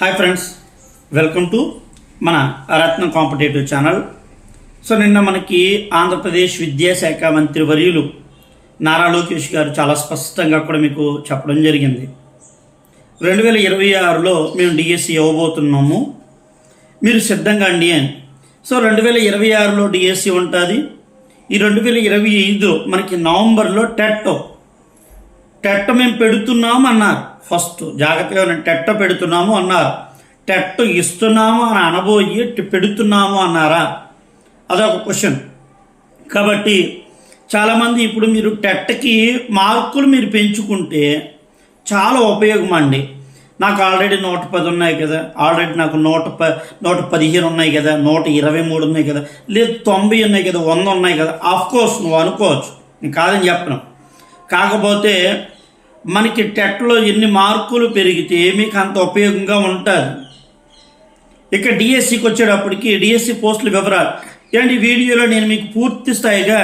Hi friends welcome to మన రత్న competitive channel. So నిన్న మనకి ఆంధ్రప్రదేశ్ విద్యాశాఖ మంత్రి వర్యులు నారా లోకేష్ గారు చాలా స్పష్టంగా కూడా మీకు చెప్పడం జరిగింది. రెండు వేల ఇరవై ఆరులో మేము డిఎస్సి ఇవ్వబోతున్నాము మీరు సిద్ధంగా అండి అని. సో రెండు వేల ఇరవై ఆరులో డిఎస్సి ఉంటుంది. ఈ రెండు వేల ఇరవై ఐదు మనకి నవంబర్లో టెట్ టెట్ మేము పెడుతున్నాము అన్నారు. ఫస్ట్ జాగ్రత్తగా టెట్ట పెడుతున్నాము అన్నారు. టెట్ట ఇస్తున్నాము అని అనబోయి పెడుతున్నాము అన్నారా? అదొక క్వశ్చన్. కాబట్టి చాలామంది ఇప్పుడు మీరు టెట్కి మార్కులు మీరు పెంచుకుంటే చాలా ఉపయోగం అండి. నాకు ఆల్రెడీ నూట పది ఉన్నాయి కదా. ఆల్రెడీ నాకు నూట ప నూట పదిహేను ఉన్నాయి కదా. నూట ఇరవై మూడు ఉన్నాయి కదా. లేదు తొంభై ఉన్నాయి కదా. వంద ఉన్నాయి కదా. ఆఫ్ కోర్స్ నువ్వు అనుకోవచ్చు. నేను కాదని చెప్పను. కాకపోతే మనకి టెట్లో ఎన్ని మార్కులు పెరిగితే మీకు అంత ఉపయోగంగా ఉంటుంది ఇక డిఎస్సికి వచ్చేటప్పటికి డిఎస్సి పోస్టుల వివరాలు. ఏంటి వీడియోలో నేను మీకు పూర్తి స్థాయిగా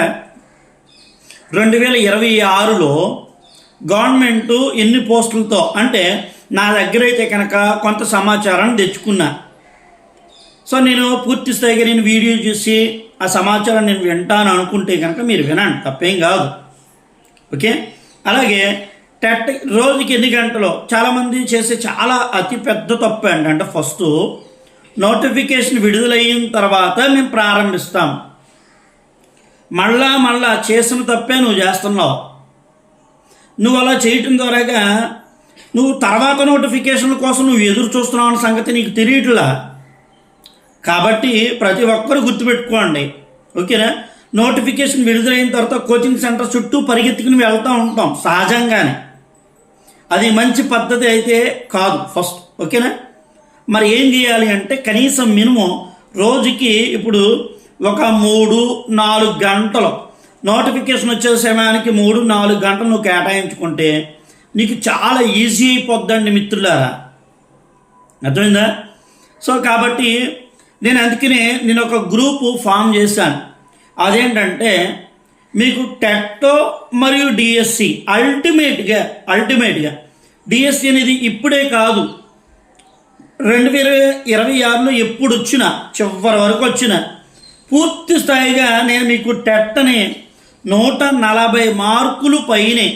రెండు వేల ఇరవై ఆరులో గవర్నమెంట్ ఎన్ని పోస్టులతో అంటే నా దగ్గర అయితే కనుక కొంత సమాచారాన్ని తెచ్చుకున్నా. సో నేను పూర్తి స్థాయిగా నేను వీడియో చూసి ఆ సమాచారం నేను వింటాను అనుకుంటే కనుక మీరు వినండి తప్పేం కాదు. ఓకే? అలాగే టెట్ రోజుకి ఎన్ని గంటలు? చాలామంది చేసే చాలా అతి పెద్ద తప్పు ఏంటంటే ఫస్ట్ నోటిఫికేషన్ విడుదలైన తర్వాత మేము ప్రారంభిస్తాం. మళ్ళా మళ్ళా చేసిన తప్పే నువ్వు చేస్తున్నావు. నువ్వు అలా చేయటం ద్వారాగా నువ్వు తర్వాత నోటిఫికేషన్ల కోసం నువ్వు ఎదురు చూస్తున్నావు అన్న సంగతి నీకు తెలియట్లా? కాబట్టి ప్రతి ఒక్కరు గుర్తుపెట్టుకోండి. ఓకేనా? నోటిఫికేషన్ విడుదలైన తర్వాత కోచింగ్ సెంటర్ చుట్టూ పరిగెత్తుకుని వెళ్తూ ఉంటాం సహజంగానే. అది మంచి పద్ధతి అయితే కాదు ఫస్ట్ ఓకేనా? మరి ఏం చేయాలి అంటే కనీసం మినిమం రోజుకి ఇప్పుడు ఒక మూడు నాలుగు గంటలు. నోటిఫికేషన్ వచ్చే సమయానికి మూడు నాలుగు గంటలు నువ్వు కేటాయించుకుంటే నీకు చాలా ఈజీ అయిపోద్దండి మిత్రులారా. అర్థమైందా? సో కాబట్టి నేను అందుకనే నేను ఒక గ్రూపు ఫామ్ చేశాను. అదేంటంటే మీకు టెట్టో మరియు డిఎస్సి అల్టిమేట్గా అల్టిమేట్గా డిఎస్సి అనేది ఇప్పుడే కాదు. రెండు వేల ఇరవై ఆరులో ఎప్పుడు వచ్చినా చివరి వరకు వచ్చిన పూర్తి స్థాయిగా నేను మీకు టెట్టని నూట నలభై మార్కులు పైనే.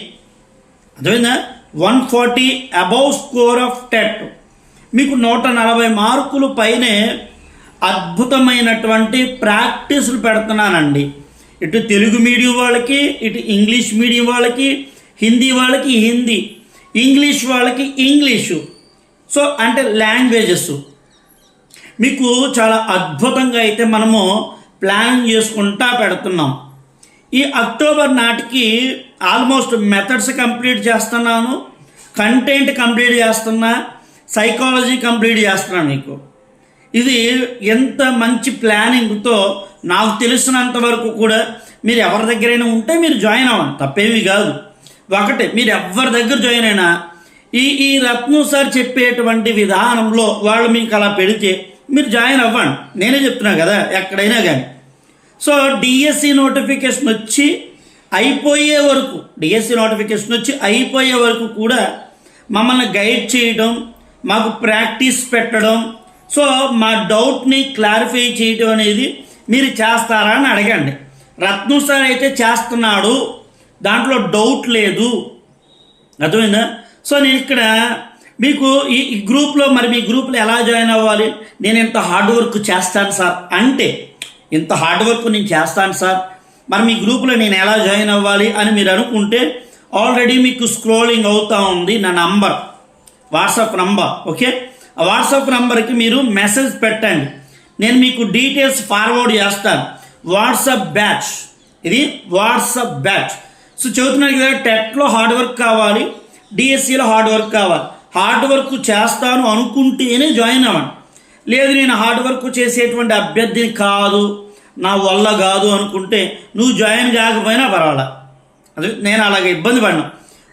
అర్థమైందా? One forty above score of TET మీకు నూట నలభై మార్కులు పైనే అద్భుతమైనటువంటి ప్రాక్టీసులు పెడుతున్నానండి. ఇటు తెలుగు మీడియం వాళ్ళకి ఇటు ఇంగ్లీష్ మీడియం వాళ్ళకి హిందీ వాళ్ళకి హిందీ ఇంగ్లీష్ వాళ్ళకి ఇంగ్లీషు. సో అంటే లాంగ్వేజెస్. మీకు చాలా అద్భుతంగా అయితే మనము ప్లాన్ చేసుకుంటా పెడుతున్నాం. ఈ అక్టోబర్ నాటికి ఆల్మోస్ట్ మెథడ్స్ కంప్లీట్ చేస్తున్నాను కంటెంట్ కంప్లీట్ చేస్తున్నా సైకాలజీ కంప్లీట్ చేస్తున్నాను మీకు. ఇది ఎంత మంచి ప్లానింగ్తో నాకు తెలిసినంత వరకు కూడా మీరు ఎవరి దగ్గరైనా ఉంటే మీరు జాయిన్ అవ్వండి. తప్పేమీ కాదు. ఒకటి మీరు ఎవరి దగ్గర జాయిన్ అయినా ఈ ఈ రత్నం సార్ చెప్పేటువంటి విధానంలో వాళ్ళు మీకు అలా పెడితే మీరు జాయిన్ అవ్వండి. నేనే చెప్తున్నా కదా ఎక్కడైనా కానీ. సో డిఎస్సి నోటిఫికేషన్ వచ్చి అయిపోయే వరకు డిఎస్సి నోటిఫికేషన్ వచ్చి అయిపోయే వరకు కూడా మమ్మల్ని గైడ్ చేయడం మాకు ప్రాక్టీస్ పెట్టడం సో మా డౌట్ని క్లారిఫై చేయడం అనేది మీరు చేస్తారా అని అడగండి. రత్నం సార్ అయితే చేస్తున్నాడు దాంట్లో డౌట్ లేదు. అర్థమైందా? సో నేను ఇక్కడ మీకు ఈ ఈ గ్రూప్లో మరి మీ గ్రూప్లో ఎలా జాయిన్ అవ్వాలి? నేను ఇంత హార్డ్ వర్క్ చేస్తాను సార్ అంటే ఇంత హార్డ్ వర్క్ నేను చేస్తాను సార్. మరి మీ గ్రూప్లో నేను ఎలా జాయిన్ అవ్వాలి అని మీరు అనుకుంటే ఆల్రెడీ మీకు స్క్రోలింగ్ అవుతూ ఉంది నా నంబర్ వాట్సాప్ నంబర్ ఓకే ఆ వాట్సాప్ నంబర్కి మీరు మెసేజ్ పెట్టండి. నేను మీకు డీటెయిల్స్ ఫార్వర్డ్ చేస్తాను. WhatsApp batch. ఇది వాట్సాప్ బ్యాచ్. సో చదువుతున్నాను కదా టెట్లో హార్డ్ వర్క్ కావాలి డిఎస్సిలో హార్డ్ వర్క్ కావాలి. హార్డ్ వర్క్ చేస్తాను అనుకుంటేనే జాయిన్ అవ్వండి. లేదు నేను హార్డ్ వర్క్ చేసేటువంటి అభ్యర్థిని కాదు నా వల్ల కాదు అనుకుంటే నువ్వు జాయిన్ కాకపోయినా పర్వాలా. అదే నేను అలాగే ఇబ్బంది పడినా.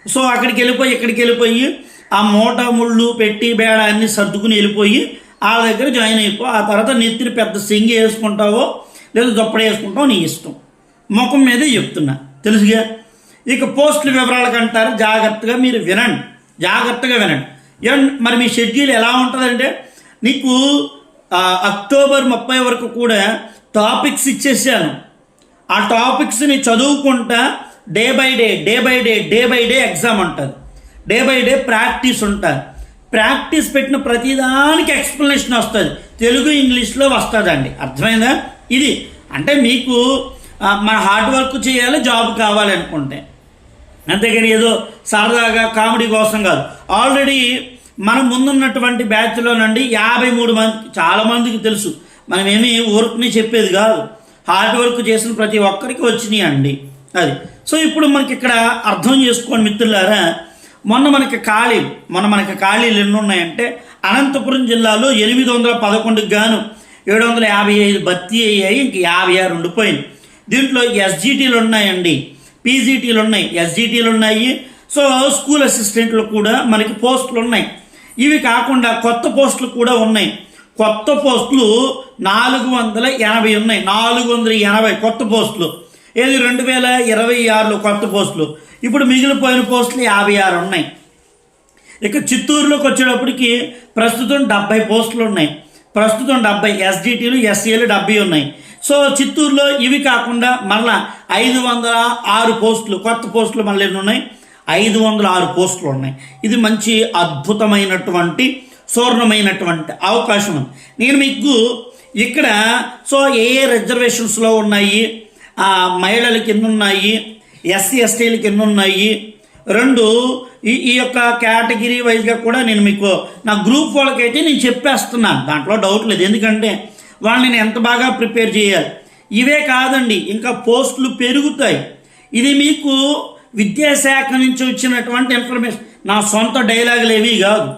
సో అక్కడికి వెళ్ళిపోయి ఇక్కడికి వెళ్ళిపోయి ఆ మూట ముళ్ళు పెట్టి బేడ అన్ని సర్దుకుని వెళ్ళిపోయి వాళ్ళ దగ్గర జాయిన్ అయిపో. ఆ తర్వాత నెత్తిని పెద్ద సింగి వేసుకుంటావో లేదా దుప్పడ వేసుకుంటావో నీ ఇష్టం. ముఖం మీదే చెప్తున్నా. తెలుసుగా? ఇక పోస్టుల వివరాలకు అంటారు. జాగ్రత్తగా మీరు వినండి. జాగ్రత్తగా వినండి. మరి మీ షెడ్యూల్ ఎలా ఉంటుందంటే నీకు అక్టోబర్ ముప్పై వరకు కూడా టాపిక్స్ ఇచ్చేసాను. ఆ టాపిక్స్ని చదువుకుంటా day by day day by day day by day exam ఉంటుంది డే బై డే ప్రాక్టీస్ ఉంటుంది ప్రాక్టీస్ పెట్టిన ప్రతిదానికి ఎక్స్ప్లెనేషన్ వస్తుంది. తెలుగు ఇంగ్లీష్లో వస్తుందండి. అర్థమైందా? ఇది. అంటే మీకు మన హార్డ్ వర్క్ చేయాలి జాబ్ కావాలనుకుంటే అంతేగాని ఏదో సరదాగా కామెడీ కోసం కాదు. ఆల్రెడీ మనం ముందున్నటువంటి బ్యాచ్లో నుండి యాభై మూడు మంది చాలా మందికి తెలుసు. మనమేమి వర్క్ని చెప్పేది కాదు. హార్డ్ వర్క్ చేసిన ప్రతి ఒక్కరికి వచ్చినాయి అండి అది. సో ఇప్పుడు మనకి ఇక్కడ అర్థం చేసుకోండి మిత్రులారా. మొన్న మనకి ఖాళీలు మొన్న మనకి ఖాళీలు ఎన్ని ఉన్నాయంటే అనంతపురం జిల్లాలో ఎనిమిది వందల పదకొండుకి గాను ఏడు వందల యాభై ఐదు భర్తీ అయ్యాయి ఇంక యాభై ఆరు ఉండిపోయింది దీంట్లో ఎస్జిటీలు ఉన్నాయండి. పీజీటీలు ఉన్నాయి ఎస్జిటీలు ఉన్నాయి. సో స్కూల్ అసిస్టెంట్లు కూడా మనకి పోస్టులు ఉన్నాయి. ఇవి కాకుండా కొత్త పోస్టులు కూడా ఉన్నాయి. కొత్త పోస్టులు నాలుగు వందల ఎనభై ఉన్నాయి. నాలుగు వందల ఎనభై కొత్త పోస్టులు. ఏది రెండు వేల ఇరవై ఆరులో కొత్త పోస్టులు? ఇప్పుడు మిగిలిపోయిన పోస్టులు యాభై ఆరు ఉన్నాయి. ఇక చిత్తూరులోకి వచ్చేటప్పటికి ప్రస్తుతం డెబ్బై పోస్టులు ఉన్నాయి. ప్రస్తుతం డెబ్బై ఎస్డిటీలు ఎస్సీలు డెబ్బై ఉన్నాయి. సో చిత్తూరులో ఇవి కాకుండా మళ్ళా ఐదు వందల ఆరు పోస్టులు కొత్త పోస్టులు మళ్ళీ ఉన్నాయి? ఐదు వందల ఆరు పోస్టులు ఉన్నాయి. ఇది మంచి అద్భుతమైనటువంటి సువర్ణమైనటువంటి అవకాశం. ఉంది నేను మీకు ఇక్కడ సో ఏ ఏ రిజర్వేషన్స్లో ఉన్నాయి? మహిళలకి ఎన్నున్నాయి ఎస్సీ ఎస్టీలకి ఎన్నున్నాయి రెండు ఈ ఈ యొక్క కేటగిరీ వైజ్గా కూడా నేను మీకు నా గ్రూప్ వాళ్ళకైతే నేను చెప్పేస్తున్నాను. దాంట్లో డౌట్ లేదు. ఎందుకంటే వాళ్ళని నేను ఎంత బాగా ప్రిపేర్ చేయాలి. ఇవే కాదండి ఇంకా పోస్టులు పెరుగుతాయి. ఇది మీకు విద్యాశాఖ నుంచి వచ్చినటువంటి ఇన్ఫర్మేషన్. నా సొంత డైలాగులు ఏమీ కాదు.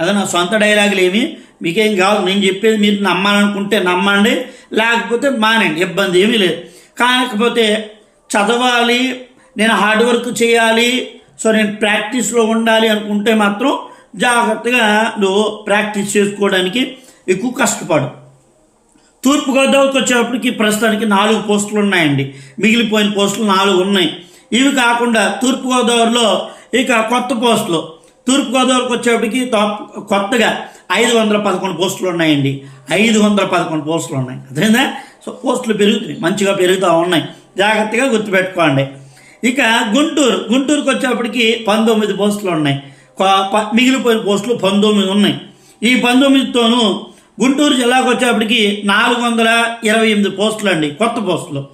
అదే నా సొంత డైలాగులు ఏమి మీకేం కాదు. నేను చెప్పేది మీరు నమ్మాలనుకుంటే నమ్మండి లేకపోతే మానండి ఇబ్బంది ఏమీ లేదు. కాకపోతే చదవాలి నేను హార్డ్ వర్క్ చేయాలి సో నేను ప్రాక్టీస్లో ఉండాలి అనుకుంటే మాత్రం జాగ్రత్తగా నువ్వు ప్రాక్టీస్ చేసుకోవడానికి ఎక్కువ కష్టపడు. తూర్పుగోదావరికి వచ్చేటప్పటికి ప్రస్తుతానికి నాలుగు పోస్టులు ఉన్నాయండి. మిగిలిపోయిన పోస్టులు నాలుగు ఉన్నాయి. ఇవి కాకుండా తూర్పుగోదావరిలో ఇక కొత్త పోస్టులు. తూర్పుగోదావరికి వచ్చేటప్పటికి కొత్తగా ఐదు వందల పదకొండు పోస్టులు ఉన్నాయండి. ఐదు వందల పదకొండు పోస్టులు ఉన్నాయి. అదేనా సో పోస్టులు పెరుగుతున్నాయి మంచిగా పెరుగుతూ ఉన్నాయి. జాగ్రత్తగా గుర్తుపెట్టుకోండి. ఇక గుంటూరు గుంటూరుకు వచ్చేటప్పటికి పంతొమ్మిది పోస్టులు ఉన్నాయి. మిగిలిపోయిన పోస్టులు పంతొమ్మిది ఉన్నాయి. ఈ పంతొమ్మిదితోనూ గుంటూరు జిల్లాకు వచ్చేప్పటికి నాలుగు వందల ఇరవై ఎనిమిది పోస్టులు అండి కొత్త పోస్టులు.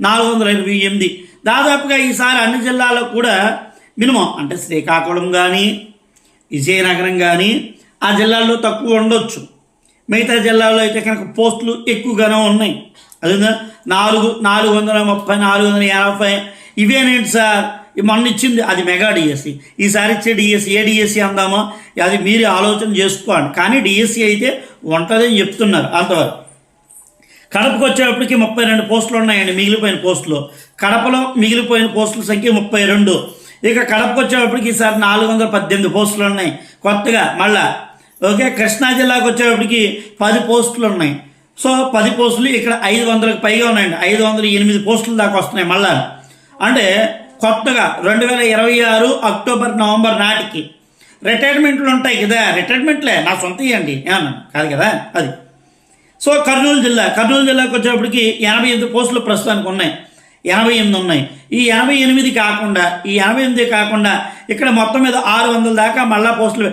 నాలుగు వందల ఇరవై ఎనిమిది. దాదాపుగా ఈసారి అన్ని జిల్లాల్లో కూడా మినిమం అంటే శ్రీకాకుళం కానీ విజయనగరం కానీ ఆ జిల్లాల్లో తక్కువ ఉండొచ్చు. మిగతా జిల్లాలో అయితే కనుక పోస్టులు ఎక్కువగానే ఉన్నాయి. అదే నాలుగు నాలుగు వందల ముప్పై నాలుగు వందల యాభై. ఇవేనేంటి సార్? మొన్న ఇచ్చింది అది మెగా డిఎస్సి ఈసారి ఇచ్చే డిఎస్సి ఏ డిఎస్సి అందామో అది మీరు ఆలోచన చేసుకోండి. కానీ డిఎస్సి అయితే ఉంటుందని చెప్తున్నారు అంతవరకు. కడపకు వచ్చేటప్పటికి ముప్పై రెండు పోస్టులు ఉన్నాయండి మిగిలిపోయిన పోస్టులు. కడపలో మిగిలిపోయిన పోస్టుల సంఖ్య ముప్పై రెండు. ఇక కడపకు వచ్చేటప్పటికి ఈసారి నాలుగు వందల పద్దెనిమిది పోస్టులు ఉన్నాయి. కొత్తగా మళ్ళా ఓకే కృష్ణా జిల్లాకు వచ్చేటప్పటికి పది పోస్టులు ఉన్నాయి. సో పది పోస్టులు ఇక్కడ ఐదు వందలకు పైగా ఉన్నాయండి. ఐదు వందల ఎనిమిది పోస్టుల దాకా వస్తున్నాయి మళ్ళా. అంటే కొత్తగా రెండు వేల ఇరవై ఆరు అక్టోబర్ నవంబర్ నాటికి రిటైర్మెంట్లు ఉంటాయి కదా. రిటైర్మెంట్లే నా సొంత ఇవ్వండి ఏమన్నా? కాదు కదా? అది. సో కర్నూలు జిల్లా. కర్నూలు జిల్లాకు వచ్చేటప్పటికి ఎనభై ఎనిమిది పోస్టులు ప్రస్తుతానికి ఉన్నాయి. ఎనభై ఎనిమిది ఉన్నాయి. ఈ ఎనభై ఎనిమిది కాకుండా ఈ ఎనభై ఎనిమిది కాకుండా ఇక్కడ మొత్తం మీద ఆరు వందల దాకా మళ్ళా పోస్టులు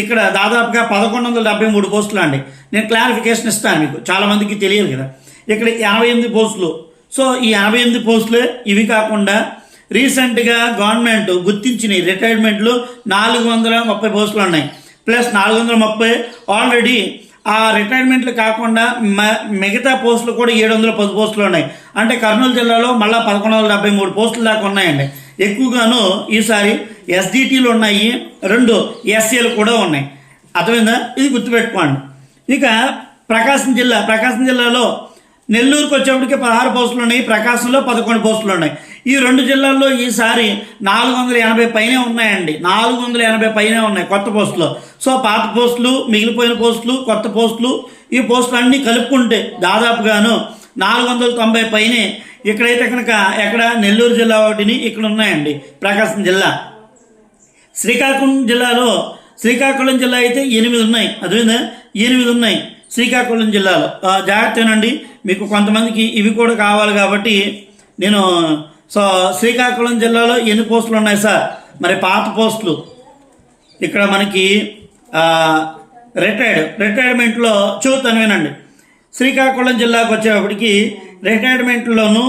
ఇక్కడ దాదాపుగా పదకొండు వందల డెబ్బై మూడు పోస్టులు అండి. నేను క్లారిఫికేషన్ ఇస్తాను మీకు. చాలామందికి తెలియదు కదా. ఇక్కడ ఎనభై ఎనిమిది పోస్టులు. సో ఈ ఎనభై ఎనిమిది పోస్టులు ఇవి కాకుండా రీసెంట్గా గవర్నమెంట్ గుర్తించిన రిటైర్మెంట్లు నాలుగు వందల ముప్పై పోస్టులు ఉన్నాయి. ప్లస్ నాలుగు వందల ముప్పై ఆల్రెడీ ఆ రిటైర్మెంట్లు కాకుండా మ- మిగతా పోస్టులు కూడా ఏడు వందల పది పోస్టులు ఉన్నాయి. అంటే కర్నూలు జిల్లాలో మళ్ళీ పదకొండు వందల డెబ్బై మూడు పోస్టులు దాకా ఉన్నాయండి. ఎక్కువగాను ఈసారి ఎస్డిటీలు ఉన్నాయి రెండు ఎస్సీలు కూడా ఉన్నాయి. అర్థమైందా? ఇది గుర్తుపెట్టుకోండి. ఇక ప్రకాశం జిల్లా ప్రకాశం జిల్లాలో నెల్లూరుకు వచ్చేప్పటికి పదహారు పోస్టులు ఉన్నాయి ప్రకాశంలో పదకొండు పోస్టులు ఉన్నాయి. ఈ రెండు జిల్లాల్లో ఈసారి నాలుగు వందల ఎనభై పైనే ఉన్నాయండి. నాలుగు వందల ఎనభై పైనే ఉన్నాయి కొత్త పోస్టులు. సో పాత పోస్టులు మిగిలిపోయిన పోస్టులు కొత్త పోస్టులు ఈ పోస్టులు అన్నీ కలుపుకుంటే దాదాపుగాను నాలుగు వందల తొంభై పైనే ఇక్కడైతే కనుక ఎక్కడ నెల్లూరు జిల్లా ఒకటిని ఇక్కడ ఉన్నాయండి ప్రకాశం జిల్లా. శ్రీకాకుళం జిల్లాలో శ్రీకాకుళం జిల్లా అయితే ఎనిమిది ఉన్నాయి. అదే ఎనిమిది ఉన్నాయి శ్రీకాకుళం జిల్లాలో. జాగ్రత్తనండి మీకు కొంతమందికి ఇవి కూడా కావాలి కాబట్టి నేను సో శ్రీకాకుళం జిల్లాలో ఎన్ని పోస్టులు ఉన్నాయి సార్? మరి పాత పోస్టులు. ఇక్కడ మనకి రిటైర్డ్ రిటైర్మెంట్లో చూతాను వినండి శ్రీకాకుళం జిల్లాకు వచ్చేటప్పటికి రిటైర్మెంట్లోనూ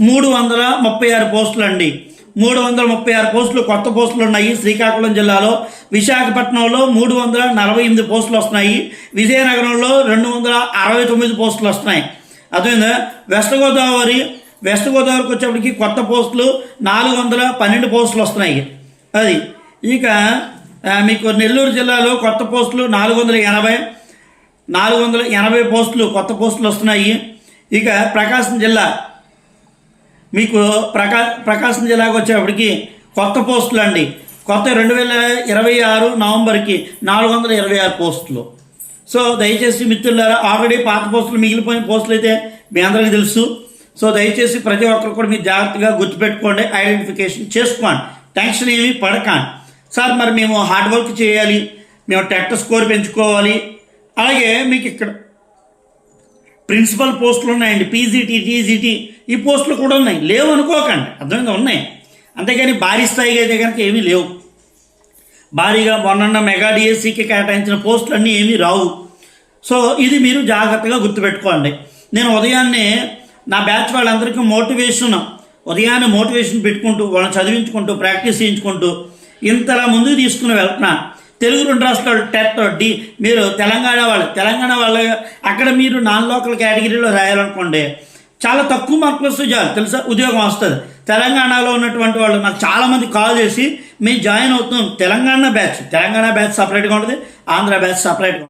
మూడు వందల ముప్పై ఆరు పోస్టులు అండి మూడు వందల ముప్పై ఆరు పోస్టులు కొత్త పోస్టులు ఉన్నాయి శ్రీకాకుళం జిల్లాలో. విశాఖపట్నంలో మూడు వందల నలభై ఎనిమిది పోస్టులు వస్తున్నాయి. విజయనగరంలో రెండు వందల అరవై తొమ్మిది పోస్టులు వస్తున్నాయి. అదేవిధంగా వెస్ట్ గోదావరి వెస్ట్ గోదావరికి వచ్చేప్పటికి కొత్త పోస్టులు నాలుగు వందల పన్నెండు పోస్టులు వస్తున్నాయి. అది. ఇక మీకు నెల్లూరు జిల్లాలో కొత్త పోస్టులు నాలుగు వందల ఎనభై నాలుగు వందల ఎనభై పోస్టులు కొత్త పోస్టులు వస్తున్నాయి. ఇక ప్రకాశం జిల్లా. మీకు ప్రకా ప్రకాశం జిల్లాకు వచ్చేప్పటికి కొత్త పోస్టులు అండి కొత్త రెండు వేల ఇరవై ఆరు నవంబర్కి నాలుగు వందల ఇరవై ఆరు పోస్టులు. సో దయచేసి మిత్రులారా ఆల్రెడీ పాత పోస్టులు మిగిలిపోయిన పోస్టులు అయితే మీ అందరికీ తెలుసు. సో దయచేసి ప్రతి ఒక్కరు కూడా మీరు జాగ్రత్తగా గుర్తుపెట్టుకోండి ఐడెంటిఫికేషన్ చేసుకోండి. టెన్షన్ ఏమి పడకండి. సార్ మరి మేము హార్డ్ వర్క్ చేయాలి మేము టెట్ స్కోర్ పెంచుకోవాలి. అలాగే మీకు ఇక్కడ ప్రిన్సిపల్ పోస్టులు ఉన్నాయండి పీజీటీ టీజీటీ ఈ పోస్టులు కూడా ఉన్నాయి. లేవు అనుకోకండి అర్థమైందా? ఉన్నాయి. అంతేగాని భారీ స్థాయిగా అయితే కనుక ఏమీ లేవు. భారీగా మొన్న మెగా డిఎస్సికి కేటాయించిన పోస్టులన్నీ ఏమీ రావు. సో ఇది మీరు జాగ్రత్తగా గుర్తుపెట్టుకోండి. నేను ఉదయాన్నే నా బ్యాచ్ వాళ్ళందరికీ మోటివేషన్ ఉదయాన్నే మోటివేషన్ పెట్టుకుంటూ వాళ్ళని చదివించుకుంటూ ప్రాక్టీస్ చేయించుకుంటూ ఇంతలా ముందుకు తీసుకుని వెళ్తున్నా. తెలుగు రెండు రాష్ట్రాలు టెట్ డి మీరు తెలంగాణ వాళ్ళు తెలంగాణ వాళ్ళ అక్కడ మీరు నాన్ లోకల్ కేటగిరీలో రాయాలనుకోండి చాలా తక్కువ మార్కులు వస్తే చాలు తెలుసా? ఉద్యోగం వస్తుంది. తెలంగాణలో ఉన్నటువంటి వాళ్ళు నాకు చాలామంది కాల్ చేసి మేము జాయిన్ అవుతున్నాం. తెలంగాణ బ్యాచ్ తెలంగాణ బ్యాచ్ సపరేట్గా ఉంటుంది ఆంధ్ర బ్యాచ్ సపరేట్గా